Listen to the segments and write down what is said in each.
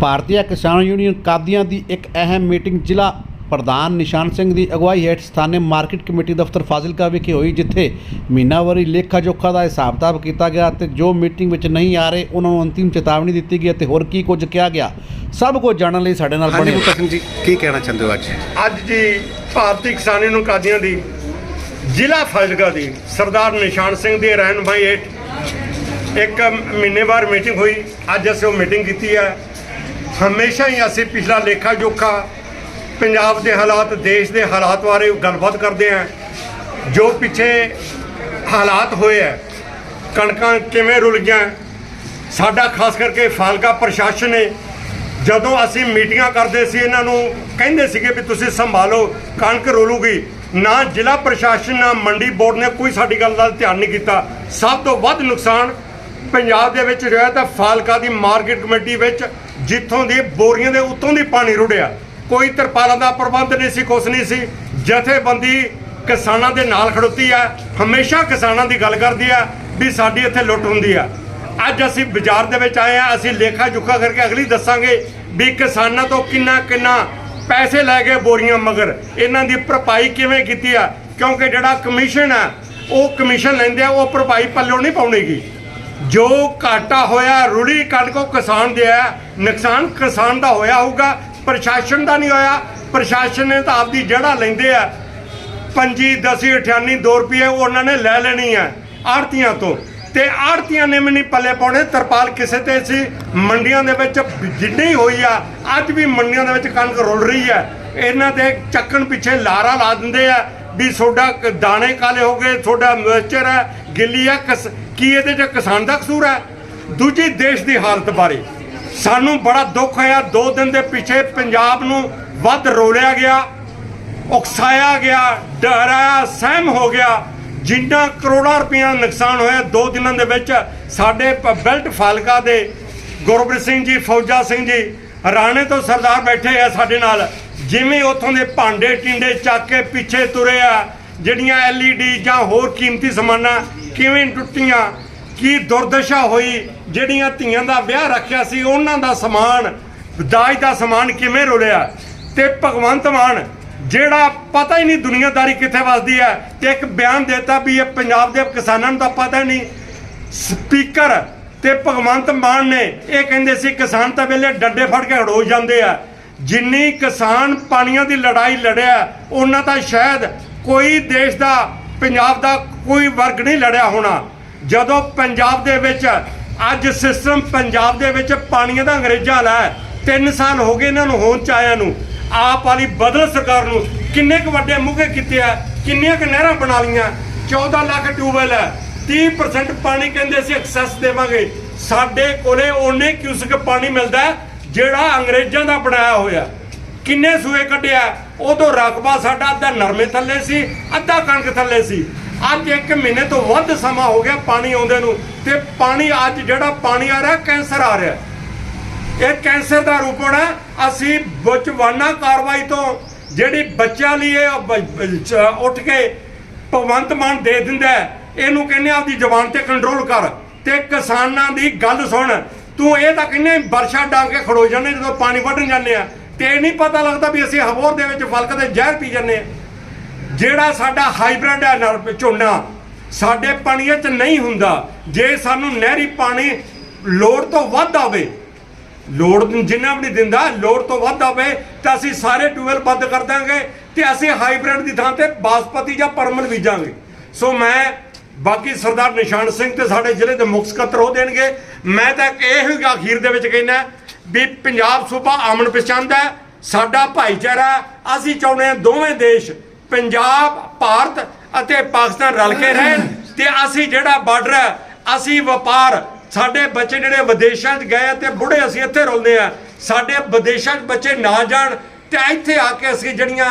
ਭਾਰਤੀ ਕਿਸਾਨ ਯੂਨੀਅਨ ਕਾਦੀਆਂ ਦੀ ਇੱਕ ਅਹਿਮ ਮੀਟਿੰਗ ਜ਼ਿਲ੍ਹਾ ਪ੍ਰਧਾਨ ਨਿਸ਼ਾਨ ਸਿੰਘ ਦੀ ਅਗਵਾਈ ਹੇਠ ਸਥਾਨਕ ਮਾਰਕੀਟ ਕਮੇਟੀ ਦਫ਼ਤਰ ਫਾਜ਼ਿਲਕਾ ਵਿਖੇ ਹੋਈ ਜਿੱਥੇ ਮਹੀਨਾਵਾਰੀ ਲੇਖਾ ਜੋਖਾ ਦਾ ਹਿਸਾਬ-ਕਿਤਾਬ ਕੀਤਾ ਗਿਆ ਤੇ ਜੋ ਮੀਟਿੰਗ ਵਿੱਚ ਨਹੀਂ ਆ ਰਹੇ ਉਹਨਾਂ ਨੂੰ ਅੰਤਿਮ ਚੇਤਾਵਨੀ ਦਿੱਤੀ ਗਈ ਅਤੇ ਹੋਰ ਕੀ ਕੁਝ ਕਿਹਾ ਗਿਆ। ਸਭ ਕੁਝ ਜਾਣਨ ਲਈ ਸਾਡੇ ਨਾਲ ਬਣੇ ਬੁੱਟਾ ਸਿੰਘ ਜੀ ਕੀ ਕਹਿਣਾ ਚਾਹੁੰਦੇ ਹੋ ਅੱਜ? ਅੱਜ ਜੀ ਭਾਰਤੀ ਕਿਸਾਨ ਯੂਨੀਅਨ ਕਾਦੀਆਂ ਦੀ ਜ਼ਿਲ੍ਹਾ ਫਾਜ਼ਿਲਕਾ ਦੀ ਸਰਦਾਰ ਨਿਸ਼ਾਨ ਸਿੰਘ ਦੀ ਰਹਿਨਮਾਈ ਹੇਠ ਇੱਕ ਮਹੀਨੇ ਬਾਅਦ ਮੀਟਿੰਗ ਹੋਈ। ਅੱਜ ਅਸੀਂ ਉਹ ਮੀਟਿੰਗ ਕੀਤੀ ਹੈ। ਹਮੇਸ਼ਾ ਹੀ ਅਸੀਂ ਪਿਛਲਾ ਲੇਖਾ ਜੋਖਾ ਪੰਜਾਬ ਦੇ ਹਾਲਾਤ, ਦੇਸ਼ ਦੇ ਹਾਲਾਤ ਬਾਰੇ ਗੱਲਬਾਤ ਕਰਦੇ ਹਾਂ। ਜੋ ਪਿੱਛੇ ਹਾਲਾਤ ਹੋਏ ਹੈ, ਕਣਕਾਂ ਕਿਵੇਂ ਰੁਲ ਗਈਆਂ, ਸਾਡਾ ਖਾਸ ਕਰਕੇ ਫਾਲਕਾ ਪ੍ਰਸ਼ਾਸਨ ਨੇ ਜਦੋਂ ਅਸੀਂ ਮੀਟਿੰਗਾਂ ਕਰਦੇ ਸੀ, ਇਹਨਾਂ ਨੂੰ ਕਹਿੰਦੇ ਸੀਗੇ ਵੀ ਤੁਸੀਂ ਸੰਭਾਲੋ, ਕਣਕ ਰੋਲੂਗੀ। ਨਾ ਜ਼ਿਲ੍ਹਾ ਪ੍ਰਸ਼ਾਸਨ, ਨਾ ਮੰਡੀ ਬੋਰਡ ਨੇ ਕੋਈ ਸਾਡੀ ਗੱਲ ਦਾ ਧਿਆਨ ਨਹੀਂ ਕੀਤਾ। ਸਭ ਤੋਂ ਵੱਧ ਨੁਕਸਾਨ ਪੰਜਾਬ ਦੇ ਵਿੱਚ ਰਿਹਾ ਤਾਂ ਫਾਲਕਾ ਦੀ ਮਾਰਕੀਟ ਕਮੇਟੀ ਵਿੱਚ ਜਿੱਥੋਂ ਦੀ ਬੋਰੀਆਂ ਦੇ ਉੱਤੋਂ ਦੀ ਪਾਣੀ ਰੁੜਿਆ। ਕੋਈ ਤਰਪਾਲਾਂ ਦਾ ਪ੍ਰਬੰਧ ਨਹੀਂ ਸੀ, ਕੁਛ ਨਹੀਂ ਸੀ। ਜਥੇਬੰਦੀ ਕਿਸਾਨਾਂ ਦੇ ਨਾਲ ਖੜੋਤੀ ਆ। ਹਮੇਸ਼ਾ ਕਿਸਾਨਾਂ ਦੀ ਗੱਲ ਕਰਦੀ ਆ ਵੀ ਸਾਡੀ ਇੱਥੇ ਲੁੱਟ ਹੁੰਦੀ ਆ। ਅੱਜ ਅਸੀਂ ਬਾਜ਼ਾਰ ਦੇ ਵਿੱਚ ਆਏ ਆ, ਅਸੀਂ ਲੇਖਾ ਜੁਖਾ ਕਰਕੇ ਅਗਲੀ ਦੱਸਾਂਗੇ ਵੀ ਕਿਸਾਨਾਂ ਤੋਂ ਕਿੰਨਾ ਕਿੰਨਾ ਪੈਸੇ ਲੈ ਕੇ ਬੋਰੀਆਂ ਮਗਰ। ਇਹਨਾਂ ਦੀ ਭਰਪਾਈ ਕਿਵੇਂ ਕੀਤੀ ਆ? ਕਿਉਂਕਿ ਜਿਹੜਾ ਕਮਿਸ਼ਨ ਆ, ਉਹ ਕਮਿਸ਼ਨ ਲੈਂਦੇ ਆ, ਉਹ ਭਰਪਾਈ ਪੱਲੋਂ ਨਹੀਂ ਪਾਉਣੀਗੀ। ਜੋ ਘਾਟਾ ਹੋਇਆ, ਰੁੜੀ ਕਣਕ ਉਹ ਕਿਸਾਨ ਦੇ ਆ ਨੁਕਸਾਨ ਕਿਸਾਨ ਦਾ ਹੋਇਆ ਹੋਊਗਾ, ਪ੍ਰਸ਼ਾਸਨ ਦਾ ਨਹੀਂ ਹੋਇਆ। ਪ੍ਰਸ਼ਾਸਨ ਨੇ ਤਾਂ ਆਪਦੀ ਜੜਾ ਲੈਂਦੇ ਆ। ਪੰਜੀ, ਦਸੀ, ਅਠਿਆਨੀ 2 ਰੁਪਏ ਉਹ ਉਹਨਾਂ ਨੇ ਲੈ ਲੈਣੀ ਆ ਆੜਤੀਆਂ ਤੋਂ। ਤੇ ਆੜਤੀਆਂ ਨੇ ਵੀ ਨਹੀਂ ਪੱਲੇ ਪਾਉਣੇ। ਤਰਪਾਲ ਕਿਸੇ ਤੇ ਸੀ। ਮੰਡੀਆਂ ਦੇ ਵਿੱਚ ਜਿੰਨੀ ਹੋਈ ਆ, ਅੱਜ ਵੀ ਮੰਡੀਆਂ ਦੇ ਵਿੱਚ ਕਣਕ ਰੁਲ ਰਹੀ ਆ। ਇਹਨਾਂ ਦੇ ਚੱਕਣ ਪਿੱਛੇ ਲਾਰਾ ਲਾ ਦਿੰਦੇ ਆ। ਵੀ ਤੁਹਾਡਾ ਦਾਣੇ ਕਾਲੇ ਹੋ ਗਏ, ਤੁਹਾਡਾ ਮੋਇਸਚਰ ਹੈ, ਗਿੱਲੀ ਹੈ, ਕਿਸ- ਕੀ ਇਹਦੇ 'ਚ ਕਿਸਾਨ ਦਾ ਕਸੂਰ ਹੈ? ਦੂਜੀ ਦੇਸ਼ ਦੀ ਹਾਲਤ ਬਾਰੇ। ਸਾਨੂੰ ਬੜਾ ਦੁੱਖ ਹੋਇਆ, ਦੋ ਦਿਨ ਦੇ ਪਿੱਛੇ ਪੰਜਾਬ ਨੂੰ ਵੱਧ ਰੋਲਿਆ ਗਿਆ, ਉਕਸਾਇਆ ਗਿਆ, ਡਰਾਇਆ, ਸਹਿਮ ਹੋ ਗਿਆ। ਜਿੰਨਾ ਕਰੋੜਾਂ ਰੁਪਈਆ ਨੁਕਸਾਨ ਹੋਇਆ, ਦੋ ਦਿਨਾਂ ਦੇ ਵਿੱਚ ਸਾਡੇ ਬੈਲਟ ਫਾਲਕਾ ਦੇ ਗੁਰਬ੍ਰਿਤ ਸਿੰਘ ਜੀ, ਫੌਜਾ ਸਿੰਘ ਜੀ, ਰਾਣੇ ਤੋਂ ਸਰਦਾਰ ਬੈਠੇ ਆ ਸਾਡੇ ਨਾਲ। ਜਿਵੇਂ ਉੱਥੋਂ ਦੇ ਭਾਂਡੇ ਟਿੰਡੇ ਚੱਕ ਕੇ ਪਿੱਛੇ ਤੁਰੇ ਆ ਜਿਹੜੀਆਂ ਐਲਈਡੀ ਜਾਂ ਹੋਰ ਕੀਮਤੀ ਸਮਾਨਾਂ ਕਿਵੇਂ ਟੁੱਟੀਆਂ, ਕੀ ਦੁਰਦਸ਼ਾ ਹੋਈ, ਜਿਹੜੀਆਂ ਧੀਆਂ ਦਾ ਵਿਆਹ ਰੱਖਿਆ ਸੀ, ਉਹਨਾਂ ਦਾ ਸਮਾਨ, ਦਾਜ ਦਾ ਸਮਾਨ ਕਿਵੇਂ ਰੁਲਿਆ? ਤੇ ਭਗਵੰਤ ਮਾਨ, ਜਿਹੜਾ ਪਤਾ ਹੀ ਨਹੀਂ ਦੁਨੀਆਦਾਰੀ ਕਿੱਥੇ ਵੱਸਦੀ ਹੈ, ਤੇ ਇੱਕ ਬਿਆਨ ਦਿੱਤਾ ਵੀ ਇਹ ਪੰਜਾਬ ਦੇ ਕਿਸਾਨਾਂ ਨੂੰ ਤਾਂ ਪਤਾ ਨਹੀਂ। ਸਪੀਕਰ ਤੇ ਭਗਵੰਤ ਮਾਨ ਨੇ ਇਹ ਕਹਿੰਦੇ ਸੀ, ਕਿਸਾਨ ਤਾਂ ਵੇਲੇ ਡੰਡੇ ਫੜ ਕੇ ਹੜੋ ਜਾਂਦੇ ਆ। ਜਿੰਨੀ ਕਿਸਾਨ ਪਾਣੀਆਂ ਦੀ ਲੜਾਈ ਲੜਿਆ, ਉਹਨਾਂ ਤਾਂ ਸ਼ਾਇਦ ਕੋਈ ਦੇਸ਼ ਦਾ, ਪੰਜਾਬ ਦਾ ਕੋਈ ਵਰਗ ਨਹੀਂ ਲੜਿਆ ਹੋਣਾ। ਜਦੋਂ ਪੰਜਾਬ ਦੇ ਵਿੱਚ ਅੱਜ ਸਿਸਟਮ ਪੰਜਾਬ ਦੇ ਵਿੱਚ ਪਾਣੀਆਂ ਦਾ ਅੰਗਰੇਜ਼ਾਂ ਵਾਲਾ ਹੈ 3 ਸਾਲ ਹੋ ਗਏ ਇਹਨਾਂ ਨੂੰ ਹੋਣ ਚ ਆਇਆਂ ਨੂੰ। ਆਪ ਵਾਲੀ ਬਦਲ ਸਰਕਾਰ ਨੂੰ ਕਿੰਨੇ ਕੁ ਵੱਡੇ ਮੁਗੇ ਕੀਤੇ ਆ, ਕਿੰਨੀਆਂ ਕੁ ਨਹਿਰਾਂ ਬਣਾ ਲੀਆਂ 14 ਲੱਖ ਟਿਊਬਵੈਲ ਹੈ 30% ਪਾਣੀ ਕਹਿੰਦੇ ਅਸੀਂ ਐਕਸੈਸ ਦੇਵਾਂਗੇ। ਸਾਡੇ ਕੋਲੇ ਓਨੇ ਕਿਊਸਕ ਪਾਣੀ ਮਿਲਦਾ ਜਿਹੜਾ ਅੰਗਰੇਜ਼ਾਂ ਦਾ ਬਣਾਇਆ ਹੋਇਆ, ਕਿੰਨੇ ਸੂਏ ਕੱਢਿਆ? ਉਦੋਂ ਰਕਬਾ ਸਾਡਾ ਅੱਧਾ ਨਰਮੇ ਥੱਲੇ ਸੀ, ਅੱਧਾ ਕਣਕ ਥੱਲੇ ਸੀ। ਅੱਜ ਇੱਕ ਮਹੀਨੇ ਤੋਂ ਵੱਧ ਸਮਾਂ ਹੋ ਗਿਆ ਪਾਣੀ ਆਉਂਦੇ ਨੂੰ ਤੇ ਪਾਣੀ ਅੱਜ ਜਿਹੜਾ ਪਾਣੀ ਆ ਰਿਹਾ, ਕੈਂਸਰ ਆ ਰਿਹਾ। ਇਹ ਕੈਂਸਰ ਦਾ ਰੂਪੜ ਹੈ ਅਸੀਂ ਬਚਵਾਨਾ ਕਾਰਵਾਈ ਤੋਂ ਜਿਹੜੀ ਬੱਚਿਆਂ ਲਈ ਇਹ ਉੱਠ ਕੇ ਭਗਵੰਤ ਮਾਨ ਦੇ ਦਿੰਦਾ ਇਹਨੂੰ ਕਹਿੰਦੇ ਆਪਦੀ ਜ਼ਬਾਨ ਤੇ ਕੰਟਰੋਲ ਕਰ। ਤੇ ਕਿਸਾਨਾਂ ਦੀ ਗੱਲ ਸੁਣ ਤੂੰ ਇਹ ਤਾਂ ਕਹਿੰਦੇ ਵਰਸ਼ਾ ਡਾਂਗ ਕੇ ਖੜੋ ਜਾਂਦੇ ਜਦੋਂ ਪਾਣੀ ਵੱਢਣ ਜਾਂਦੇ ਆ। ਤੇ ਇਹ ਨਹੀਂ ਪਤਾ ਲੱਗਦਾ ਵੀ ਅਸੀਂ ਹਵੋਰ ਦੇ ਵਿੱਚ ਫਲਕ ਦੇ ਜ਼ਹਿਰ ਪੀ ਜਾਂਦੇ ਆ। ਜਿਹੜਾ ਸਾਡਾ ਹਾਈਬ੍ਰਿਡ ਹੈ ਨਰ ਝੋਨਾ, ਸਾਡੇ ਪਾਣੀਆਂ 'ਚ ਨਹੀਂ ਹੁੰਦਾ। ਜੇ ਸਾਨੂੰ ਨਹਿਰੀ ਪਾਣੀ ਲੋੜ ਤੋਂ ਵੱਧ ਆਵੇ, ਲੋੜ ਜਿੰਨਾ ਵੀ ਨਹੀਂ ਦਿੰਦਾ, ਲੋੜ ਤੋਂ ਵੱਧ ਆਵੇ, ਤਾਂ ਅਸੀਂ ਸਾਰੇ ਟੂਵੈਲ ਬੰਦ ਕਰ ਦਾਂਗੇ ਤੇ ਅਸੀਂ ਹਾਈਬ੍ਰਿਡ ਦੀ ਥਾਂ ਤੇ ਬਾਸਪਤੀ ਜਾਂ ਪਰਮਲ ਬੀਜਾਂਗੇ। ਸੋ ਮੈਂ ਬਾਕੀ ਸਰਦਾਰ ਨਿਸ਼ਾਨ ਸਿੰਘ ਤੇ ਸਾਡੇ ਜ਼ਿਲ੍ਹੇ ਦੇ ਮੁੱਖ ਸਕੱਤਰ ਉਹ ਦੇਣਗੇ। ਮੈਂ ਤਾਂ ਇੱਕ ਇਹ ਹੀ ਅਖੀਰ ਦੇ ਵਿੱਚ ਕਹਿੰਦਾ ਵੀ ਪੰਜਾਬ ਸੂਬਾ ਅਮਨ ਪਸੰਦ ਹੈ, ਸਾਡਾ ਭਾਈਚਾਰਾ ਅਸੀਂ ਚਾਹੁੰਦੇ ਹਾਂ ਦੋਵੇਂ ਦੇਸ਼ ਪੰਜਾਬ, ਭਾਰਤ ਅਤੇ ਪਾਕਿਸਤਾਨ ਰਲ ਕੇ ਰਹਿਣ ਤੇ ਅਸੀਂ ਜਿਹੜਾ ਬਾਰਡਰ ਹੈ, ਅਸੀਂ ਵਪਾਰ, ਸਾਡੇ ਬੱਚੇ ਜਿਹੜੇ ਵਿਦੇਸ਼ਾਂ 'ਚ ਗਏ ਆ ਤੇ ਬੁੜੇ ਅਸੀਂ ਇੱਥੇ ਰੁਲਦੇ ਆ, ਸਾਡੇ ਵਿਦੇਸ਼ਾਂ 'ਚ ਬੱਚੇ ਨਾ ਜਾਣ ਤੇ ਇੱਥੇ ਆ ਕੇ ਅਸੀਂ ਜਿਹੜੀਆਂ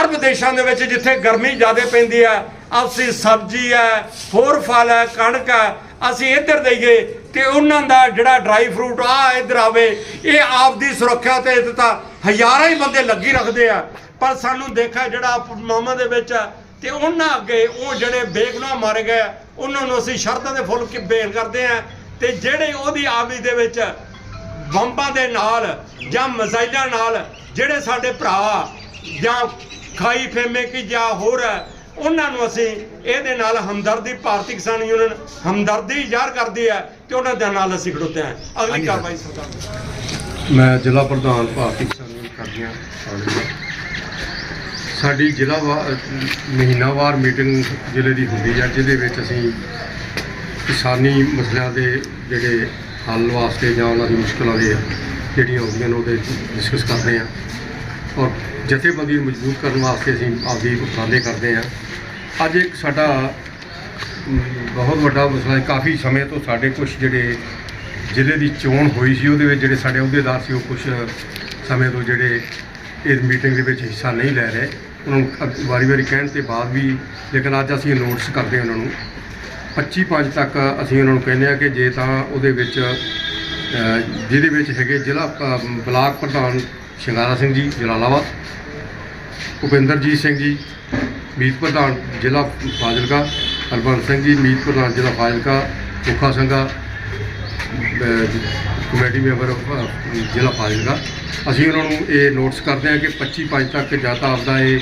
ਅਰਬ ਦੇਸ਼ਾਂ ਦੇ ਵਿੱਚ ਜਿੱਥੇ ਗਰਮੀ ਜ਼ਿਆਦਾ ਪੈਂਦੀ ਆ ਅਸੀਂ ਸਬਜ਼ੀ ਹੈ ਹੋਰ ਫਲ ਹੈ ਕਣਕ ਹੈ ਅਸੀਂ ਇੱਧਰ ਦੇਈਏ ਤੇ ਉਹਨਾਂ ਦਾ ਜਿਹੜਾ ਡਰਾਈ ਫਰੂਟ ਆ ਇੱਧਰ ਆਵੇ ਇਹ ਆਪ ਦੀ ਸੁਰੱਖਿਆ ਤੇ ਤਾਂ ਹਜ਼ਾਰਾਂ ਹੀ ਬੰਦੇ ਲੱਗੀ ਰੱਖਦੇ ਆ। ਪਰ ਸਾਨੂੰ ਦੇਖਿਆ ਜਿਹੜਾ ਮਾਮਾ ਦੇ ਵਿੱਚ ਆ, ਤੇ ਉਹਨਾਂ ਅੱਗੇ ਉਹ ਜਿਹੜੇ ਬੇਗੁਨਾਹ ਮਾਰੇ ਗਏ ਉਹਨਾਂ ਨੂੰ ਅਸੀਂ ਸ਼ਰਤਾਂ ਦੇ ਫੁੱਲ ਕੇ ਬੇਨ ਕਰਦੇ ਆ। ਤੇ ਜਿਹੜੇ ਉਹਦੀ ਆਵੀ ਦੇ ਵਿੱਚ ਬੰਬਾਂ ਦੇ ਨਾਲ ਜਾਂ ਮਜ਼ਾਈਲਾਂ ਨਾਲ ਜਿਹੜੇ ਸਾਡੇ ਭਰਾ ਜਾਂ ਖਾਈ ਫੇਮੇ ਕੀ ਜਾਂ ਹੋਰ ਹੈ ਉਹਨਾਂ ਨੂੰ ਅਸੀਂ ਇਹਦੇ ਨਾਲ ਹਮਦਰਦੀ ਭਾਰਤੀ ਕਿਸਾਨ ਯੂਨੀਅਨ ਹਮਦਰਦੀ ਜ਼ਾਹਰ ਕਰਦੀ ਹੈ ਤੇ ਉਹਨਾਂ ਦੇ ਨਾਲ ਅਸੀਂ ਖੜੋਤੇ ਹਾਂ। ਅਗਲੀ। ਕਾਰਵਾਈ ਸਰਕਾਰ ਮੈਂ ਜ਼ਿਲ੍ਹਾ ਪ੍ਰਧਾਨ ਭਾਰਤੀ ਕਿਸਾਨ ਯੂਨੀਅਨ ਕਰਦੀਆਂ ਸਾਡੀ ਜ਼ਿਲ੍ਹਾ ਮਹੀਨਾਵਾਰ ਮੀਟਿੰਗ ਜ਼ਿਲ੍ਹੇ ਦੀ ਹੁੰਦੀ ਹੈ ਜਿਹਦੇ ਵਿੱਚ ਅਸੀਂ ਕਿਸਾਨੀ ਮਸਲਿਆਂ ਦੇ ਜਿਹੜੇ ਹੱਲ ਵਾਸਤੇ ਜਾਂ ਉਹਨਾਂ ਦੀ ਮੁਸ਼ਕਲਾਂ ਦੇ ਜਿਹੜੀਆਂ ਆਉਂਦੀਆਂ ਨੇ ਉਹਦੇ ਡਿਸਕਸ ਕਰਦੇ ਹਾਂ। ਔਰ ਜਥੇਬੰਦੀ ਨੂੰ ਮਜ਼ਬੂਤ ਕਰਨ ਵਾਸਤੇ ਅਸੀਂ ਆਪਦੀ ਉਪਰਾਲੇ ਕਰਦੇ ਹਾਂ। ਅੱਜ ਇੱਕ ਸਾਡਾ ਬਹੁਤ ਵੱਡਾ ਮਸਲਾ ਹੈ। ਕਾਫੀ ਸਮੇਂ ਤੋਂ ਸਾਡੇ ਕੁਝ ਜਿਹੜੇ ਜ਼ਿਲ੍ਹੇ ਦੀ ਚੋਣ ਹੋਈ ਸੀ, ਉਹਦੇ ਵਿੱਚ ਜਿਹੜੇ ਸਾਡੇ ਅਹੁਦੇਦਾਰ ਸੀ, ਉਹ ਕੁਝ ਸਮੇਂ ਤੋਂ ਜਿਹੜੇ ਇਸ ਮੀਟਿੰਗ ਦੇ ਵਿੱਚ ਹਿੱਸਾ ਨਹੀਂ ਲੈ ਰਹੇ। ਉਹਨਾਂ ਨੂੰ ਵਾਰੀ-ਵਾਰੀ ਕਹਿਣ ਤੇ ਬਾਅਦ ਵੀ, ਲੇਕਿਨ ਅੱਜ ਅਸੀਂ ਨੋਟਿਸ ਕਰਦੇ ਉਹਨਾਂ ਨੂੰ। 25 ਪੰਜ ਤੱਕ ਅਸੀਂ ਉਹਨਾਂ ਨੂੰ ਕਹਿੰਦੇ ਆ ਕਿ ਜੇ ਤਾਂ ਉਹਦੇ ਵਿੱਚ ਜਿਹਦੇ ਵਿੱਚ ਹੈਗੇ ਜ਼ਿਲ੍ਹਾ ਬਲਾਕ ਪ੍ਰਧਾਨ ਸ਼ਿੰਗਾਰਾ ਸਿੰਘ ਜੀ ਜਲਾਲਾਬਾਦ। ਭੁਪਿੰਦਰਜੀਤ ਸਿੰਘ ਜੀ ਮੀਤ ਪ੍ਰਧਾਨ ਜ਼ਿਲ੍ਹਾ ਫਾਜ਼ਿਲਕਾ। ਹਰਬੰਸ ਸਿੰਘ ਜੀ ਮੀਤ ਪ੍ਰਧਾਨ ਜ਼ਿਲ੍ਹਾ ਫਾਜ਼ਿਲਕਾ ਮੁਖਾ ਸਿੰਘਾ ਕਮੇਟੀ ਮੈਂਬਰ ਜ਼ਿਲ੍ਹਾ ਫਾਜ਼ਿਲਕਾ। ਅਸੀਂ ਉਹਨਾਂ ਨੂੰ ਇਹ ਨੋਟਿਸ ਕਰਦੇ ਹਾਂ ਕਿ 25 ਪੰਜ ਤੱਕ ਜਾਂ ਤਾਂ ਆਪਦਾ ਇਹ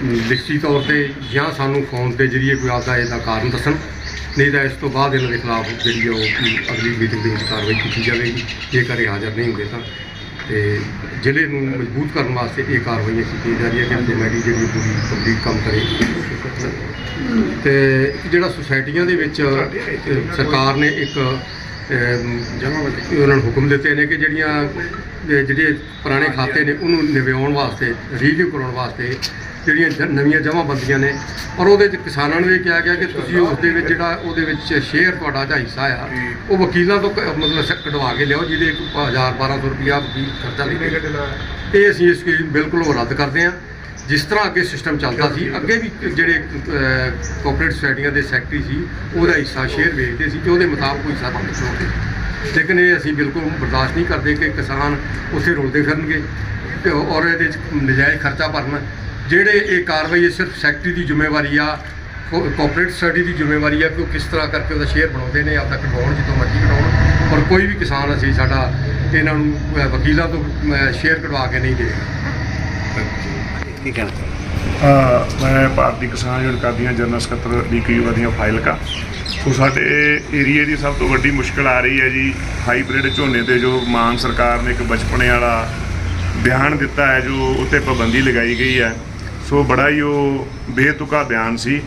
ਅਮ, ਲਿਖਤੀ ਤੌਰ ਤੇ ਜਾਂ ਸਾਨੂੰ ਫੋਨ ਦੇ ਜ਼ਰੀਏ ਕੋਈ ਆਪਦਾ ਇਹਦਾ ਕਾਰਨ ਦੱਸਣ। ਨਹੀਂ ਤਾਂ ਇਸ ਤੋਂ ਬਾਅਦ ਇਹਨਾਂ ਦੇ ਖਿਲਾਫ ਜਿਹੜੀ ਉਹ ਅਗਲੀ ਮੀਟਿੰਗ ਦੇ ਵਿੱਚ ਕਾਰਵਾਈ ਕੀਤੀ ਜਾਵੇਗੀ। ਜੇਕਰ ਇਹ ਹਾਜ਼ਰ ਨਹੀਂ ਹੁੰਦੇ ਤਾਂ ਤੇ ਜ਼ਿਲ੍ਹੇ ਨੂੰ ਮਜ਼ਬੂਤ ਕਰਨ ਵਾਸਤੇ ਇਹ ਕਾਰਵਾਈਆਂ ਕੀਤੀਆਂ ਜਾ ਰਹੀਆਂ ਕਿ ਕਮੇਟੀ ਜਿਹੜੀ ਪੂਰੀ ਕੰਪਲੀਟ ਕੰਮ ਕਰੇ। ਤੇ ਜਿਹੜਾ ਸੁਸਾਇਟੀਆਂ ਦੇ ਵਿੱਚ ਸਰਕਾਰ ਨੇ ਇੱਕ ਜਮਾ ਉਹਨਾਂ ਨੂੰ ਹੁਕਮ ਦਿੱਤੇ ਨੇ ਕਿ ਜਿਹੜੀਆਂ ਜਿਹੜੇ ਪੁਰਾਣੇ ਖਾਤੇ ਨੇ ਉਹਨੂੰ ਨਿਵਿਆਉਣ ਵਾਸਤੇ ਰੀਨਿਊ ਕਰਾਉਣ ਵਾਸਤੇ ਜਿਹੜੀਆਂ ਨਵੀਆਂ ਜਮ੍ਹਾਂਬੰਦੀਆਂ ਨੇ। ਔਰ ਉਹਦੇ 'ਚ ਕਿਸਾਨਾਂ ਨੂੰ ਇਹ ਕਿਹਾ ਗਿਆ ਕਿ ਤੁਸੀਂ ਉਸ ਦੇ ਵਿੱਚ ਜਿਹੜਾ ਉਹਦੇ ਵਿੱਚ ਸ਼ੇਅਰ ਤੁਹਾਡਾ ਜਾਂ ਹਿੱਸਾ ਆ ਉਹ ਵਕੀਲਾਂ ਤੋਂ ਮਤਲਬ ਕਢਵਾ ਕੇ ਲਿਆਓ ਜਿਹਦੇ 1000 1200 ਰੁਪਇਆ ਵਕੀਲ ਖਰਚਾ ਨਹੀਂ ਇਹ ਅਸੀਂ ਇਸ ਸਕੀਮ ਬਿਲਕੁਲ ਰੱਦ ਕਰਦੇ ਹਾਂ। ਜਿਸ ਤਰ੍ਹਾਂ ਅੱਗੇ ਸਿਸਟਮ ਚੱਲਦਾ ਸੀ ਅੱਗੇ ਵੀ ਜਿਹੜੇ ਕੋਆਪਰੇਟ ਸੁਸਾਇਟੀਆਂ ਦੇ ਸੈਕਟਰੀ ਸੀ ਉਹਦਾ ਹਿੱਸਾ ਸ਼ੇਅਰ ਵੇਚਦੇ ਸੀ ਤੇ ਉਹਦੇ ਮੁਤਾਬਕ ਕੋਈ ਹਿੱਸਾ ਬੰਦ ਚੁਣਾਉਂਦੇ ਲੇਕਿਨ ਇਹ ਅਸੀਂ ਬਿਲਕੁਲ ਬਰਦਾਸ਼ਤ ਨਹੀਂ ਕਰਦੇ ਕਿ ਕਿਸਾਨ ਉੱਥੇ ਰੁਲਦੇ ਫਿਰਨਗੇ ਤੇ ਔਰ ਇਹਦੇ 'ਚ ਨਜਾਇਜ਼ ਖਰਚਾ ਭਰਨ। ਜਿਹੜੇ ਇਹ ਕਾਰਵਾਈ ਇਹ ਸਿਰਫ ਸੈਕਟਰੀ ਦੀ ਜ਼ਿੰਮੇਵਾਰੀ ਆ ਕੋਆਪਰੇਟ ਸੁਸਾਇਟੀ ਦੀ ਜ਼ਿੰਮੇਵਾਰੀ ਆ ਕਿ ਉਹ ਕਿਸ ਤਰ੍ਹਾਂ ਕਰਕੇ ਉਹਦਾ ਸ਼ੇਅਰ ਬਣਾਉਂਦੇ ਨੇ ਆਪਦਾ ਕਢਵਾਉਣ ਜਿੱਦੋਂ ਮਰਜ਼ੀ ਕਢਵਾਉਣ ਔਰ ਕੋਈ ਵੀ ਕਿਸਾਨ ਅਸੀਂ ਸਾਡਾ ਇਹਨਾਂ ਨੂੰ ਵਕੀਲਾਂ ਤੋਂ ਸ਼ੇਅਰ ਕਢਵਾ ਕੇ ਨਹੀਂ ਦੇ ਕੀ ਕਹਿਣਾ ਚਾਹੁੰਦੇ ਅ, ਮੈਂ ਭਾਰਤੀ ਕਿਸਾਨ ਯੂਨੀਅਨ ਕਾਦੀਆਂ ਜਨਰਲ ਸਕੱਤਰ ਡੀਕੀ ਵਧੀਆਂ ਫਾਈਲਕਾ ਸੋ ਸਾਡੇ ਏਰੀਏ ਦੀ ਸਭ ਤੋਂ ਵੱਡੀ ਮੁਸ਼ਕਲ ਆ ਰਹੀ ਹੈ ਜੀ ਹਾਈਬ੍ਰਿਡ ਝੋਨੇ ਤੇ ਜੋ ਮਾਨ ਸਰਕਾਰ ਨੇ ਇੱਕ ਬਚਪਨੇ ਵਾਲਾ ਬਿਆਨ ਦਿੱਤਾ ਹੈ ਜੋ ਉੱਤੇ ਪਾਬੰਦੀ ਲਗਾਈ ਗਈ ਹੈ। ਸੋ ਬੜਾ ਹੀ ਉਹ ਬੇਤੁਕਾ ਬਿਆਨ ਸੀ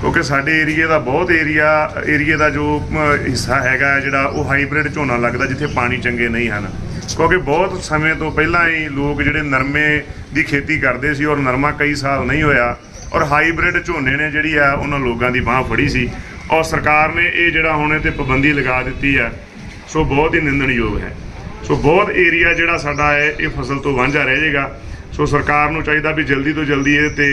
ਕਿਉਂਕਿ ਸਾਡੇ ਏਰੀਏ ਦਾ ਬਹੁਤ ਏਰੀਆ ਏਰੀਏ ਦਾ ਜੋ ਅਮ, ਹਿੱਸਾ ਹੈਗਾ ਹੈ ਜਿਹੜਾ ਉਹ ਹਾਈਬ੍ਰਿਡ ਝੋਨਾ ਲੱਗਦਾ ਜਿੱਥੇ ਪਾਣੀ ਚੰਗੇ ਨਹੀਂ ਹਨ। ਕਿਉਂਕਿ ਬਹੁਤ ਸਮੇਂ ਤੋਂ ਪਹਿਲਾਂ ਹੀ ਲੋਕ ਜਿਹੜੇ ਨਰਮੇ ਦੀ ਖੇਤੀ ਕਰਦੇ ਸੀ ਔਰ ਨਰਮਾ ਕਈ ਸਾਲ ਨਹੀਂ ਹੋਇਆ ਔਰ ਹਾਈਬ੍ਰਿਡ ਝੋਨੇ ਨੇ ਜਿਹੜੀ ਆ, ਉਹਨਾਂ ਲੋਕਾਂ ਦੀ ਬਾਹ ਫੜੀ ਸੀ। ਔਰ ਸਰਕਾਰ ਨੇ ਇਹ ਜਿਹੜਾ ਹੁਣ ਇਹ ਤੇ ਪਾਬੰਦੀ ਲਗਾ ਦਿੱਤੀ ਹੈ ਸੋ ਬਹੁਤ ਹੀ ਨਿੰਦਣਯੋਗ ਹੈ। ਸੋ ਬਹੁਤ ਏਰੀਆ ਜਿਹੜਾ ਸਾਡਾ ਹੈ, ਇਹ ਫਸਲ ਤੋਂ ਵਾਂਝਾ ਰਹਿ ਜਾਏਗਾ। ਸੋ ਸਰਕਾਰ ਨੂੰ ਚਾਹੀਦਾ ਵੀ ਜਲਦੀ ਤੋਂ ਜਲਦੀ ਇਹ ਤੇ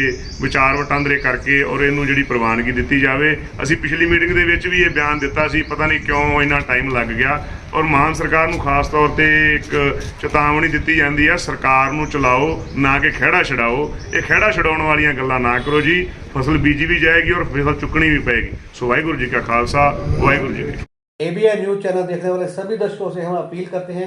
ਵਿਚਾਰ ਵਟਾਂਦਰੇ ਕਰਕੇ ਔਰ ਇਹਨੂੰ ਜਿਹੜੀ ਪ੍ਰਵਾਨਗੀ ਦਿੱਤੀ ਜਾਵੇ ਅਸੀਂ ਪਿਛਲੀ ਮੀਟਿੰਗ ਦੇ ਵਿੱਚ ਵੀ ਇਹ ਬਿਆਨ ਦਿੱਤਾ ਸੀ ਪਤਾ ਨਹੀਂ ਕਿਉਂ ਇੰਨਾ ਟਾਈਮ ਲੱਗ ਗਿਆ ਔਰ ਮਾਨ ਸਰਕਾਰ ਨੂੰ ਖਾਸ ਤੌਰ ਤੇ ਇੱਕ ਚੇਤਾਵਨੀ ਦਿੱਤੀ ਜਾਂਦੀ ਹੈ ਸਰਕਾਰ ਨੂੰ ਚਲਾਓ ਨਾ ਕਿ ਖਹਿੜਾ ਛਡਾਓ ਇਹ ਖਹਿੜਾ ਛਡਾਉਣ ਵਾਲੀਆਂ ਗੱਲਾਂ ਨਾ ਕਰੋ ਜੀ ਫਸਲ ਬੀਜੀ ਵੀ ਜਾਏਗੀ ਔਰ ਫਸਲ ਚੁੱਕਣੀ ਵੀ ਪਏਗੀ ਸੋ ਵਾਹਿਗੁਰੂ ਜੀ ਕਾ ਖਾਲਸਾ ਵਾਹਿਗੁਰੂ ਜੀ ਕੀ ਫਤਿਹ। एबीएन न्यूज चैनल देखने वाले सभी दर्शकों से हम अपील करते हैं